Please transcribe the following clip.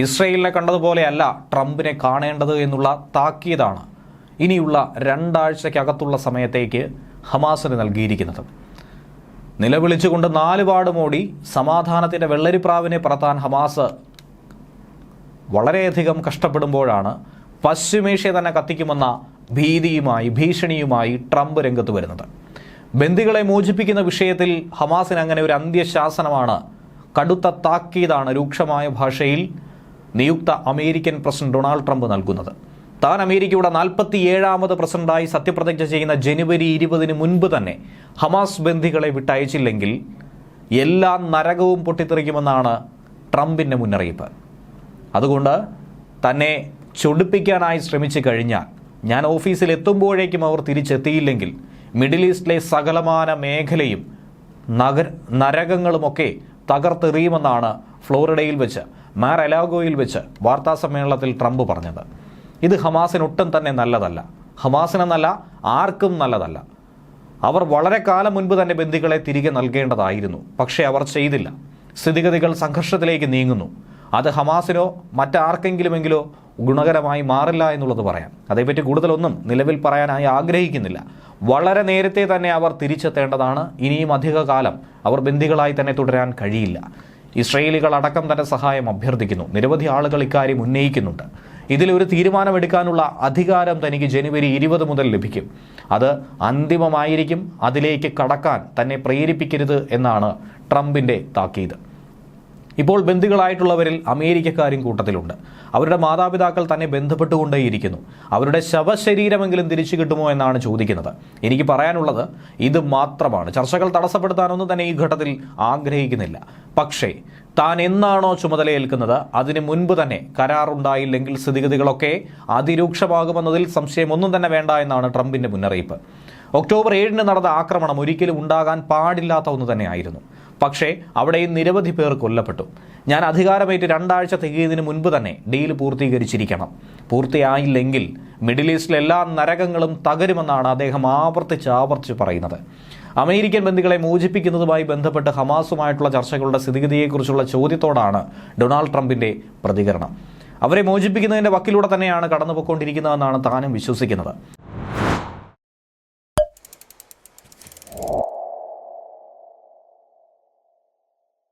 ഇസ്രയേലിനെ കണ്ടതുപോലെയല്ല ട്രംപിനെ കാണേണ്ടത് എന്നുള്ള താക്കീതാണ് ഇനിയുള്ള രണ്ടാഴ്ചയ്ക്കകത്തുള്ള സമയത്തേക്ക് ഹമാസിന് നൽകിയിരിക്കുന്നത്. നിലവിളിച്ചുകൊണ്ട് നാലുപാടുമോടി സമാധാനത്തിന്റെ വെള്ളരിപ്രാവിനെ പറത്താൻ ഹമാസ് വളരെയധികം കഷ്ടപ്പെടുമ്പോഴാണ് പശ്ചിമേഷ്യ തന്നെ കത്തിക്കുമെന്ന ഭീതിയുമായി ഭീഷണിയുമായി ട്രംപ് രംഗത്ത് വരുന്നത്. ബന്ദികളെ മോചിപ്പിക്കുന്ന വിഷയത്തിൽ ഹമാസിന് അങ്ങനെ ഒരു അന്ത്യശാസനമാണ് കടുത്ത താക്കീതാണ് രൂക്ഷമായ ഭാഷയിൽ നിയുക്ത അമേരിക്കൻ പ്രസിഡന്റ് ഡൊണാൾഡ് ട്രംപ് നൽകുന്നത്. താൻ അമേരിക്കയുടെ നാൽപ്പത്തി ഏഴാമത് പ്രസിഡന്റായി സത്യപ്രതിജ്ഞ ചെയ്യുന്ന ജനുവരി ഇരുപതിന് മുൻപ് തന്നെ ഹമാസ് ബന്ധികളെ വിട്ടയച്ചില്ലെങ്കിൽ എല്ലാ നരകവും പൊട്ടിത്തെറിക്കുമെന്നാണ് ട്രംപിന്റെ മുന്നറിയിപ്പ്. അതുകൊണ്ട് തന്നെ ചൊടിപ്പിക്കാനായി ശ്രമിച്ചു കഴിഞ്ഞാൽ ഞാൻ ഓഫീസിൽ എത്തുമ്പോഴേക്കും അവർ തിരിച്ചെത്തിയില്ലെങ്കിൽ മിഡിൽ ഈസ്റ്റിലെ സകലമാന മേഖലയും നഗര നരകങ്ങളുമൊക്കെ തകർത്തെറിയുമെന്നാണ് ഫ്ലോറിഡയിൽ വെച്ച് മാർ അലാഗോയിൽ വെച്ച് വാർത്താ സമ്മേളനത്തിൽ ട്രംപ് പറഞ്ഞത്. ഇത് ഹമാസിന് ഒട്ടും തന്നെ നല്ലതല്ല. ഹമാസിനെന്നല്ല ആർക്കും നല്ലതല്ല. അവർ വളരെ കാലം മുൻപ് തന്നെ ബന്ദികളെ തിരികെ നൽകേണ്ടതായിരുന്നു. പക്ഷേ അവർ ചെയ്തില്ല. സ്ഥിതിഗതികൾ സംഘർഷത്തിലേക്ക് നീങ്ങുന്നു. അത് ഹമാസിനോ മറ്റാർക്കെങ്കിലുമെങ്കിലോ ഗുണകരമായി മാറില്ല എന്നുള്ളത് പറയാം. അതേപ്പറ്റി കൂടുതലൊന്നും നിലവിൽ പറയാനായി ആഗ്രഹിക്കുന്നില്ല. വളരെ നേരത്തെ തന്നെ അവർ തിരിച്ചെത്തേണ്ടതാണ്. ഇനിയും അധികകാലം അവർ ബന്ദികളായി തന്നെ തുടരാൻ കഴിയില്ല. ഇസ്രയേലികൾ അടക്കം തന്നെ സഹായം അഭ്യർത്ഥിക്കുന്നു. നിരവധി ആളുകൾ ഇക്കാര്യം ഉന്നയിക്കുന്നുണ്ട്. ഇതിലൊരു തീരുമാനമെടുക്കാനുള്ള അധികാരം തനിക്ക് ജനുവരി ഇരുപത് മുതൽ ലഭിക്കും. അത് അന്തിമമായിരിക്കും. അതിലേക്ക് കടക്കാൻ തന്നെ പ്രേരിപ്പിക്കരുത് എന്നാണ് ട്രംപിന്റെ താക്കീത്. ഇപ്പോൾ ബന്ധുക്കളായിട്ടുള്ളവരിൽ അമേരിക്കക്കാരും കൂട്ടത്തിലുണ്ട്. അവരുടെ മാതാപിതാക്കൾ തന്നെ ബന്ധപ്പെട്ടുകൊണ്ടേയിരിക്കുന്നു. അവരുടെ ശവശരീരമെങ്കിലും തിരിച്ചു കിട്ടുമോ എന്നാണ് ചോദിക്കുന്നത്. എനിക്ക് പറയാനുള്ളത് ഇത് മാത്രമാണ്. ചർച്ചകൾ തടസ്സപ്പെടുത്താനൊന്നും തന്നെ ഈ ഘട്ടത്തിൽ ആഗ്രഹിക്കുന്നില്ല. പക്ഷേ താൻ എന്നാണോ ചുമതലയേൽക്കുന്നത് അതിനു മുൻപ് തന്നെ കരാറുണ്ടായില്ലെങ്കിൽ സ്ഥിതിഗതികളൊക്കെ അതിരൂക്ഷമാകുമെന്നതിൽ സംശയമൊന്നും തന്നെ വേണ്ട എന്നാണ് ട്രംപിന്റെ മുന്നറിയിപ്പ്. ഒക്ടോബർ ഏഴിന് നടന്ന ആക്രമണം ഒരിക്കലും ഉണ്ടാകാൻ പാടില്ലാത്ത ഒന്ന് തന്നെയായിരുന്നു. പക്ഷേ അവിടെയും നിരവധി പേർ കൊല്ലപ്പെട്ടു. ഞാൻ അധികാരമേറ്റ് രണ്ടാഴ്ച തികയുന്നതിന് മുൻപ് തന്നെ ഡീൽ പൂർത്തീകരിച്ചിരിക്കണം. പൂർത്തിയായില്ലെങ്കിൽ മിഡിൽ ഈസ്റ്റിലെ എല്ലാ നരകങ്ങളും തകരുമെന്നാണ് അദ്ദേഹം ആവർത്തിച്ച് ആവർത്തിച്ച് പറയുന്നത്. അമേരിക്കൻ ബന്ധുക്കളെ മോചിപ്പിക്കുന്നതുമായി ബന്ധപ്പെട്ട് ഹമാസുമായിട്ടുള്ള ചർച്ചകളുടെ സ്ഥിതിഗതിയെക്കുറിച്ചുള്ള ചോദ്യത്തോടാണ് ഡൊണാൾഡ് ട്രംപിന്റെ പ്രതികരണം. അവരെ മോചിപ്പിക്കുന്നതിന്റെ വക്കിലൂടെ തന്നെയാണ് കടന്നുപോയിക്കൊണ്ടിരിക്കുന്നതെന്നാണ് താനും വിശ്വസിക്കുന്നത്.